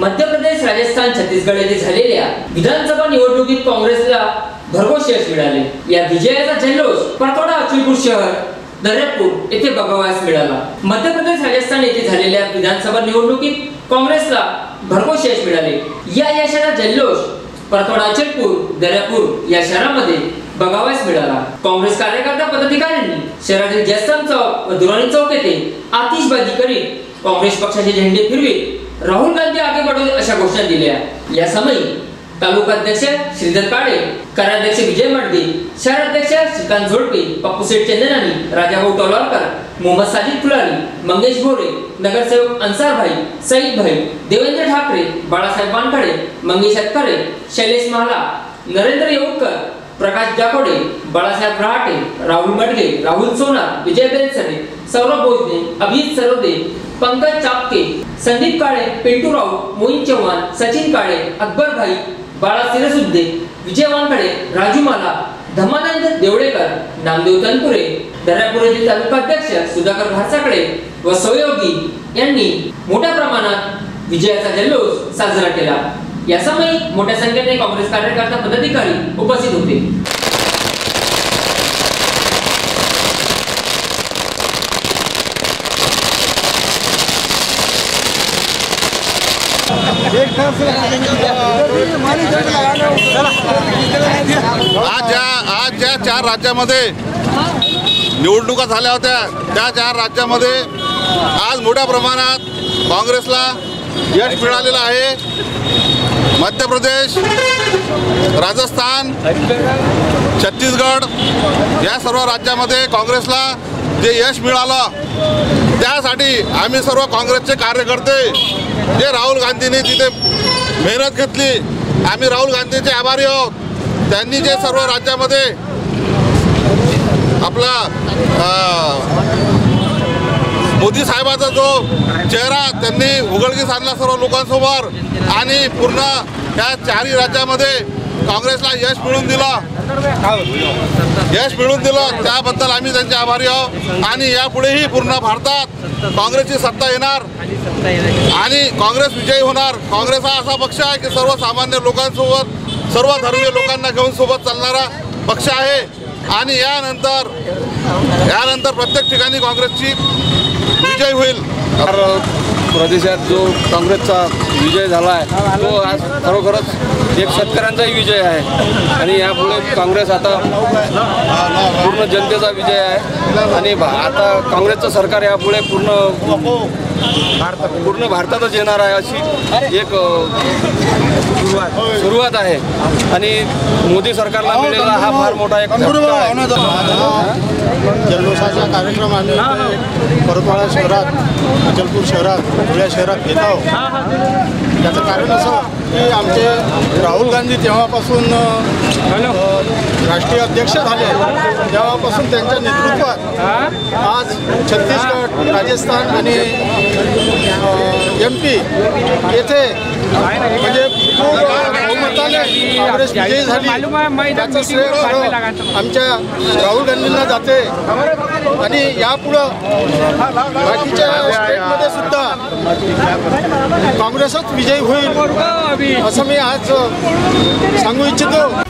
मध्य प्रदेश राजस्थान छत्तीसगड येथे झालेल्या विधानसभा निवडणुकीत काँग्रेसला भरघोस यश मिळाले. या विजयाचा जल्लोष परतोडा अचलपूर शहर दर्यापूर येथे बघावयास मिळाला. मध्य प्रदेश राजस्थान येथे झालेल्या विधानसभा निवडणुकीत काँग्रेसला भरघोस यश मिळाले. या यशाचा जल्लोष परतोडा अचलपूर दर्यापूर या शहरामध्ये बघावयास मिळाला. काँग्रेस कार्यकर्ता पदाधिकाऱ्यांनी शहरातील जयस्तंभ चौक व दुराणी चौक येथे आतिषबाजी करीत काँग्रेस पक्षाचे झेंडे फिरवीत राहुल गांधी अशा घोषणा दिल्या. या समयी तालुकाध्यक्ष श्रीधर काळे कार्याध्यक्ष विजय मडगे शहराध्यक्ष श्रीकांत झोडपे पप्पू शेठ चंदनानी राजाभाऊ टोलवारकर मोहम्मद साजिद फुलारी मंगेश भोरे नगरसेवक अन्सार भाई सईद भाई देवेंद्र ठाकरे बाळासाहेब वानखडे मंगेश अतकरे शैलेश महाला नरेंद्र येऊरकर प्रकाश जाकोडे बाळासाहेब रहाटे राहुल मडगे राहुल सोनार विजय बेलसरे सौरभ भोजने अभिजित सरोदे पंकज चापके संदीप काळे पिंटू राऊत मोहित चव्हाण सचिन काळे अकबर भाई बाळा सिरसुद्दे विजय वानखडे राजू माला धमानंद देवळेकर नामदेव तनपुरे दर्यापूर तालुकाध्यक्ष सुधाकर भारसाकडे व सहयोगी यांनी मोठ्या प्रमाणात विजयाचा जल्लोष साजरा केला. या समयी मोठ्या संख्येने काँग्रेस कार्यकर्ता पदाधिकारी उपस्थित होते. आज ज्या आज ज्या चार राज्यामध्ये निवडणुका झाल्या होत्या त्या चार राज्यामध्ये आज मोठ्या प्रमाणात काँग्रेसला यश मिळालेलं आहे. मध्य प्रदेश राजस्थान छत्तीसगड या सर्व राज्यामध्ये काँग्रेसला जे यश मिळालं त्यासाठी आम्ही सर्व काँग्रेसचे कार्यकर्ते जे राहुल गांधींनी तिथे मेहनत घेतली आम्ही राहुल गांधींचे आभारी आहोत. त्यांनी जे सर्व राज्यामध्ये आपला मोदी साहेबाचा जो चेहरा त्यांनी उघडकीस आणला सर्व लोकांसमोर आणि पूर्ण या चारही राज्यामध्ये काँग्रेसला यश मिळून दिलं. यश मिळून दिलं. त्याबद्दल आम्ही त्यांचे आभारी आहोत. आणि यापुढेही पूर्ण भारतात काँग्रेसची सत्ता येणार. आणि काँग्रेस विजयी होणार. काँग्रेस हा असा पक्ष आहे की सर्वसामान्य लोकांसोबत सर्व धर्मीय लोकांना घेऊन सोबत चालणारा पक्ष आहे. आणि यानंतर यानंतर प्रत्येक ठिकाणी काँग्रेसची विजय होईल. प्रदेशात जो काँग्रेसचा विजय झाला आहे तो आज खरोखरच एक शेतकऱ्यांचाही विजय आहे. आणि यापुढे काँग्रेस आता पूर्ण जनतेचा विजय आहे. आणि आता काँग्रेसचं सरकार यापुढे पूर्ण भारत पूर्ण भारतातच येणार आहे अशी एक सुरुवात आहे. आणि मोदी सरकारला मिळालेला हा फार मोठा एक. जल्लोषाचा कार्यक्रम आम्ही परतवाडा शहरात अचलपूर शहरात धुळ्या शहरात घेत आहोत. त्याचं कारण असं की आमचे राहुल गांधी जेव्हापासून राष्ट्रीय अध्यक्ष झाले. तेव्हापासून त्यांच्या नेतृत्वात आज छत्तीसगड राजस्थान आणि एम पी येथे काँग्रेस विजयी झाली. त्याचं श्रेय आमच्या राहुल गांधींना जाते. आणि यापुढं बाकीच्या स्टेटमध्ये सुद्धा काँग्रेसच विजयी होईल असं मी आज सांगू इच्छितो.